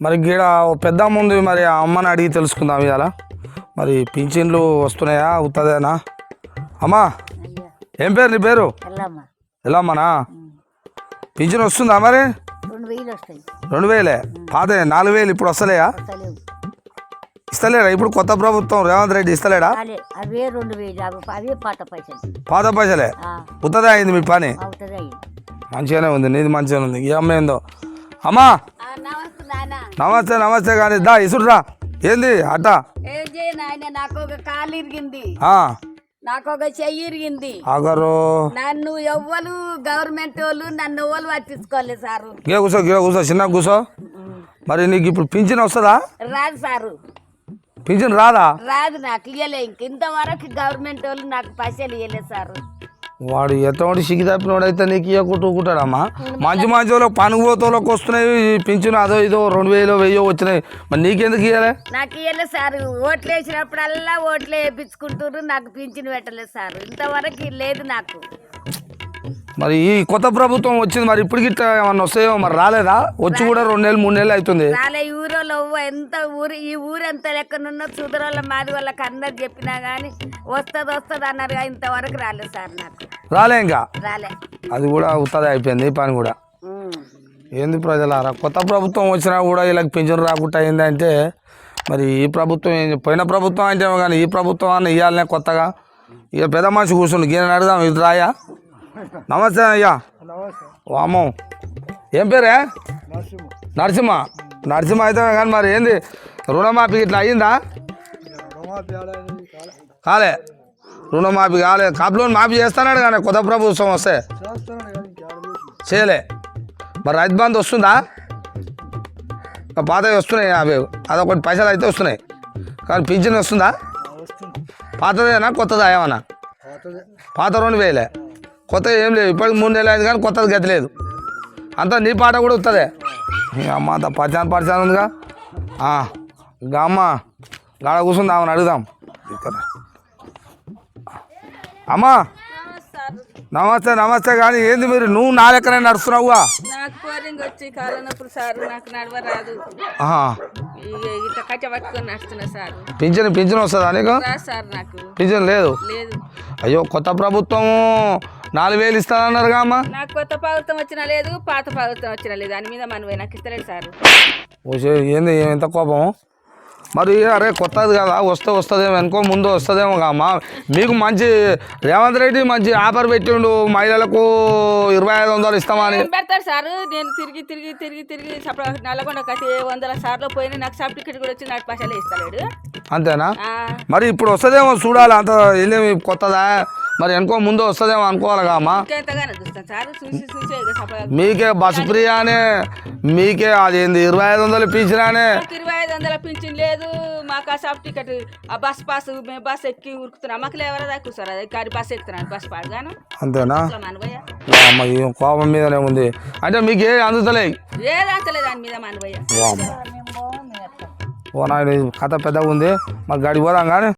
మరి గీడ ఓ పెద్ద ముందు మరి ఆ అమ్మని అడిగి తెలుసుకుందాం ఇవాళ మరి పింఛన్లు వస్తున్నాయా అవుతుందేనా? అమ్మా ఏం పేరు నీ పేరు? ఎలా అమ్మనా పింఛన్ వస్తుందా మరి? రెండు వేలే పాత నాలుగు వేలు ఇప్పుడు వస్తలేయా? ఇస్తలేడా? ఇప్పుడు కొత్త ప్రభుత్వం రేవంత్ రెడ్డి ఇస్తలేడా? అదే పాత పైసలు. ఉత్తదే అయింది మీ పని? మంచిగానే ఉంది నీది మంచిగానే ఉంది. ఈ అమ్మ ఏందో? అమ్మా! నమస్తే నమస్తే కానీ దా ఇసుడ్రా ఏంది అట్ట? ఏం చేయ నాయన నాకు ఒక కాలు ఇరిగింది. నాకు ఒక చెయ్యి ఇరిగింది. ఆగరు నన్ను ఎవ్వరు గవర్నమెంట్ వాళ్ళు నన్ను ఎవ్వరు పట్టించుకోలేదు సారు. గే కూసో గే కూసో చిన్న కూసో. మరి నీకు ఇప్పుడు పింఛన్ వస్తుందా? రాదు సారు. పింఛన్ రాదా? రాదు నాకు ఇయ్యలే. ఇంక ఇంతవరకు గవర్నమెంట్ వాళ్ళు నాకు పైసలు ఇయ్యలేదు సారు. వాడు ఎటువంటి సిగి తప్పినోడు అయితే నీకు ఇవ్వకుంటుకుంటాడమ్మా మంచి మంచి వాళ్ళకి పనుగుపోతోళ్ళకి వస్తున్నాయి ఈ పింఛన్ అదో ఇదో రెండు వేలు వెయ్యో వచ్చినాయి. మరి నీకెందుకు ఇవ్వలే నాకు ఇయ్యలేదు సారు. ఓట్లు వేసినప్పుడల్లా ఓట్లు వేయించుకుంటారు నాకు పింఛన్ పెట్టలేదు సారు. ఇంతవరకు లేదు నాకు. మరి ఈ కొత్త ప్రభుత్వం వచ్చింది మరి ఇప్పుడు గిట్ట ఏమన్నా వస్తాయో మరి రాలేదా? వచ్చి కూడా రెండు నెలలు మూడు నెలలు అవుతుంది. రాలే ఈ ఎవ్వ ఎంత ఊరు ఈ ఊరు ఎంత లెక్కనున్న సుదరోళ్ళ మాది వాళ్ళకి అందరు చెప్పినా కానీ వస్తుంది వస్తుంది అన్నారు ఇంతవరకు రాలేదు సార్ నాకు. రాలే ఇంకా? అది కూడా ఉత్తదే అయిపోయింది ఈ పని కూడా. ఏంది ప్రజలారా? కొత్త ప్రభుత్వం వచ్చినా కూడా వీళ్ళకి పింఛన్ రాకుండా అయిందంటే మరి ఈ ప్రభుత్వం ఏం పోయిన ప్రభుత్వం అంటే కానీ ఈ ప్రభుత్వం అన్న ఇవ్వాలనే కొత్తగా. ఇక పెద్ద మనిషి కూర్చుండు గీన అడుగుదాం ఇది రాయా? నమస్తే అయ్యా. వామో ఏం పేరే? నరసింహ. నరసింహ అయితే కానీ మరి ఏంది? రుణమాఫీ ఇట్లా అయ్యిందా? కాలే. రుణమాఫీ కాపు లోన్ మాఫీ చేస్తానాడు కానీ కొత్త ప్రభుత్వం వస్తే. చేయలే. మరి రైతు బంధు వస్తుందా? ఇంకా పాతవి వస్తున్నాయి అవి అదొకటి పైసలు అయితే వస్తున్నాయి. కానీ పింఛన్ వస్తుందా? పాతదేనా కొత్తదా ఏమన్నా? పాత రెండు వేలే. కొత్త ఏం లేదు ఇప్పటికి మూడు నెలలు అయింది కానీ కొత్తది గతి లేదు. అంతా నీ పాట కూడా వస్తుంది అమ్మ అంత పరిచాన్ పరిచాన్ ఉందిగా. ఇంకా అమ్మ గాడ కూర్చుందామని అడుగుదాం. ఇక్కడ. అమ్మా! నమస్తే నమస్తే కానీ ఏంది మీరు? నువ్వు నా లెక్కనే నడుస్తున్నావుగా? నాకు వచ్చి సారు నాకు నడవరాదు. ఆహా. ఇక ఇట్లా కట్ట పట్టుకొని నడుస్తున్నా సారు. పింఛన్ పింఛన్ వస్తుందా నీకు? సార్ నాకు. పింఛన్ లేదు? లేదు. అయ్యో కొత్త ప్రభుత్వం నాలుగు వేలు ఇస్తానన్నారుగా అమ్మ. నాకు కొత్త ప్రభుత్వం వచ్చినా లేదు పాత ప్రభుత్వం వచ్చినా లేదు. దాని మీద మనవే నాకు ఇస్తలేదు సారు. ఏంది ఎంత కోపం మరి అరే కొత్తది కదా వస్తే వస్తుందేమో అనుకో ముందు వస్తుందేమో కామ్మ మీకు మంచి రేవంత్ రెడ్డి మంచి ఆఫర్ పెట్టిండు మహిళలకు ఇరవై ఐదు వందలు ఇస్తామని. ఏం పెడతాడు సారు? నేను తిరిగి తిరిగి తిరిగి తిరిగి నల్లగొండ కట్టి వందల సార్లు పోయినా నాకు సర్టిఫికెట్ కూడా వచ్చి నాకు పైసలు ఇస్తలేడు. అంతేనా? మరి ఇప్పుడు వస్తుందేమో చూడాలి అంత ఏంది కొత్తదా? మరి అనుకో ముందు వస్తుందేమో అనుకోవాలి అమ్మ. మీకే బస్సు ఫ్రీ అనే మీకే అదేంది ఇరవై ఐదు వందలు మాకు ఇరవై ఐదు వందల పింఛన్ లేదు మాకు ఆ సబ్ టికెట్ ఆ బస్ పాస్ మేము బస్ ఎక్కి ఉరుకుతున్నాం. మాకు ఎవరో దాకా కూర్చోరు? అది కానీ బస్ ఎక్కుతున్నాను బస్ పాడుగాను. అంతేనా? అమ్మ ఈ కోపం మీదనే ఉంది. అంటే మీకు ఏ అందుతలే ఏదంతలేదు దాని మీద మనవయ్య వామ్మ. ఓ నాయన కథ పెద్దగా ఉంది. మరి గడి పోదాం కానీ